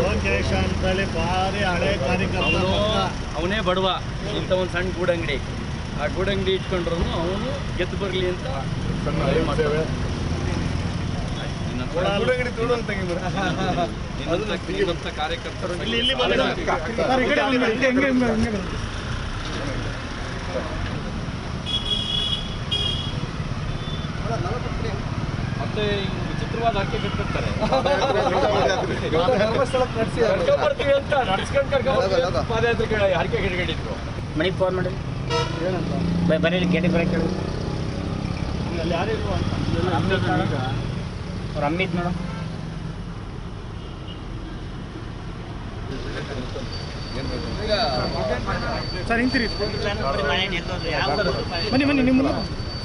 ಲೋಕೇಶ್ ಅಂತೇಳಿ ಭಾರಿ ಹಳೆ ಕಾರ್ಯಕ್ರಮ. ಅವನು ಅವನೇ ಬಡವ. ಇಂಥ ಒಂದು ಸಣ್ಣ ಗೂಡಂಗಡಿ. ಆ ಗೂಡಂಗಡಿ ಇಟ್ಕೊಂಡ್ರು ಅವನು ಗೆದ್ದು ಬರಲಿ ಅಂತ ಕಾರ್ಯಕರ್ತರು ಇಲ್ಲಿ ಇಲ್ಲಿ ಬಂದು ಮತ್ತೆ ವಿಚಿತ್ರವಾದ ಹಕ್ಕಿ ಕಟ್ಟಿರ್ತಾರೆ ಕರ್ಕೊಂಡ್ಬರ್ತೀವಿ ಅಂತ ನಡ್ಸ್ಕೊಂಡು? ಕರ್ಕೊಂಡು ಪಾದಯಾತ್ರೆ ಹರಕೆ ಮನೆಗೆ ಫೋನ್ ಮಾಡಿ ಏನಂತ? ಬರೀ ಗೇಟಿಗೆ ಬರಕ್ಕೆ ಹೇಳು ಅಲ್ಲಿ ಯಾರು ಇಲ್ವಾ ಅಂತ? ಅವ್ರ ಅಮ್ಮಿದ್ ನೋಡು. ಸರ್ ಹಿಂತಿರಿ ಬನ್ನಿ ಬನ್ನಿ ನಿಮ್ಮ